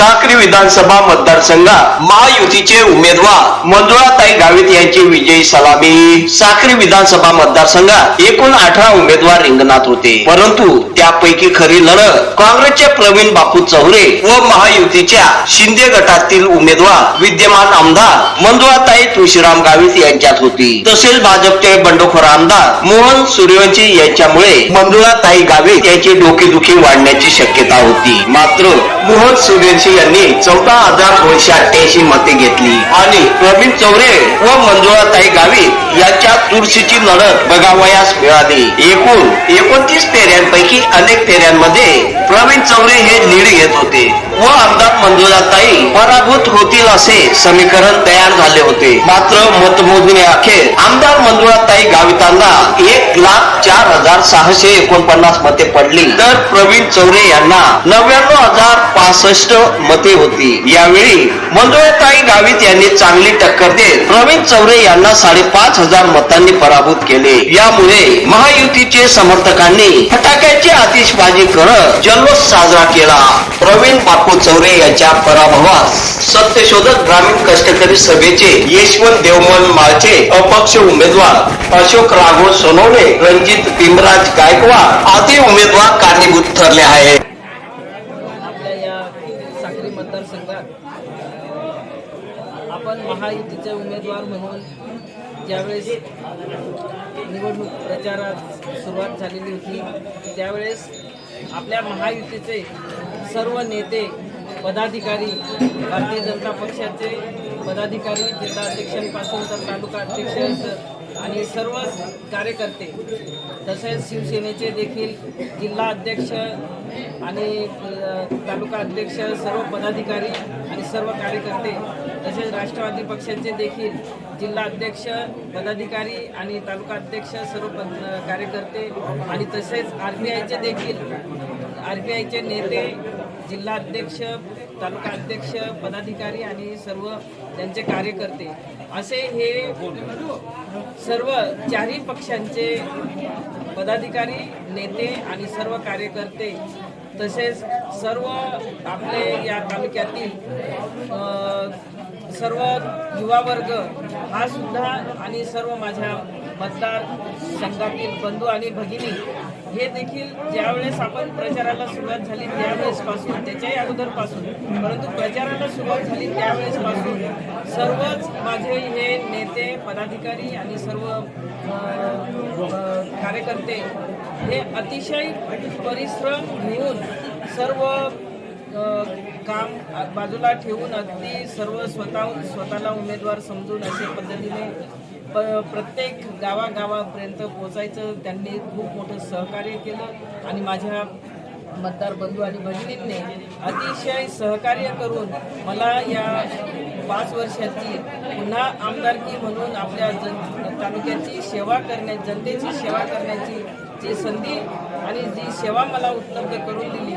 साक्री विधानसभा मतदारसंघात महायुतीचे उमेदवार मंजुळाताई गावित यांची विजयी सलामी. साक्री विधानसभा मतदारसंघात एकूण अठरा उमेदवार रिंगणात होते. परंतु त्यापैकी खरी लढत काँग्रेसचे प्रवीण बापू चौरे व महायुतीच्या शिंदे गटातील उमेदवार विद्यमान आमदार मंजुळाताई तुळशीराम गावित यांच्यात होती. तसेच भाजपचे बंडखोर आमदार मोहन सूर्यवंशी यांच्यामुळे मंजुळाताई गावित यांची डोकेदुखी वाढण्याची शक्यता होती. मात्र मोहन सूर्यवंशी जोशी यांनी चौदा हजार दोनशे अठ्ठ्याऐंशी मते घेतली. आणि प्रवीण चौरे व मंजुळाताई गावित यांच्या तुळशीची लढत बघावयास मिळाली. एकूण एकोणतीस फेऱ्यांपैकी अनेक फेऱ्यांमध्ये प्रवीण चौरे हे लीड घेत होते व आमदार मंजुळाताई पराभूत होतील असे समीकरण तयार झाले होते. मात्र मतमोजणी अखेर आमदार मंजुळाताई गावितांना एक लाख चार हजार सहाशे एकोणपन्नास मते पडली. तर प्रवीण चौरे यांना नव्याण्णव हजार पासष्ट मते होती. यावेळी मंजुळाताई गावित यांनी चांगली टक्कर देत प्रवीण चौरे यांना साडेपाच हजार मतांनी पराभूत केले. यामुळे महायुतीचे समर्थकांनी फटाक्याची आतिषबाजी करत जल्लोष साजरा केला. प्रवीण बापू चौरे यांच्या पराभवास सत्यशोधक ग्रामीण कष्टकरी सभेचे यशवंत देवमन माळचे अपक्ष उमेदवार अशोक राघव सोनवणे रणजित भीमराज गायकवाड आदी उमेदवार कारणीभूत ठरले आहेत. आपल्या या साक्री मतदारसंघात आपण महायुतीचे उमेदवार म्हणून ज्यावेळेस निवडणूक प्रचारात सुरुवात झालेली होती त्यावेळेस आपल्या महायुतीचे सर्व नेते पदाधिकारी भारतीय जनता पक्षाचे पदाधिकारी जिल्हाध्यक्षांपासून तर तालुका अध्यक्ष आणि सर्व कार्यकर्ते तसेच शिवसेनेचे देखील जिल्हा अध्यक्ष आणि तालुका अध्यक्ष सर्व पदाधिकारी आणि सर्व कार्यकर्ते तसेच राष्ट्रवादी पक्षाचे देखील जिल्हा अध्यक्ष पदाधिकारी आणि तालुका अध्यक्ष सर्व पद कार्यकर्ते आणि तसेच आर पी आयचे देखील आर पी आयचे नेते जिल्हा अध्यक्ष तालुका अध्यक्ष पदाधिकारी आणि सर्व त्यांचे कार्यकर्ते. असे हे सर्व चारही पक्षांचे पदाधिकारी नेते आणि सर्व कार्यकर्ते तसेच सर्व आपले या तालुक्यातील सर्व युवा वर्ग हा सुद्धा आणि सर्व माझ्या मतदार संघातील बंधू आणि भगिनी हे देखील ज्यावेळेस आपण प्रचाराला सुरुवात झाली त्यावेळेसपासून त्याच्याही अगोदरपासून परंतु प्रचाराला सुरुवात झाली त्यावेळेसपासून सर्वच माझे हे नेते पदाधिकारी आणि सर्व कार्यकर्ते हे अतिशय परिश्रम घेऊन सर्व काम बाजूला ठेवून अगदी सर्व स्वतः स्वतःला उमेदवार समजून अशा पद्धतीने प प्रत्येक गावागावापर्यंत पोचायचं त्यांनी खूप मोठं सहकार्य केलं. आणि माझ्या मतदार बंधू आणि भगिनींनी अतिशय सहकार्य करून मला या पाच वर्षाची पुन्हा आमदारकी म्हणून आपल्या जन तालुक्याची सेवा करण्या जनतेची सेवा करण्याची जी संधी आणि जी सेवा मला उपलब्ध करून दिली.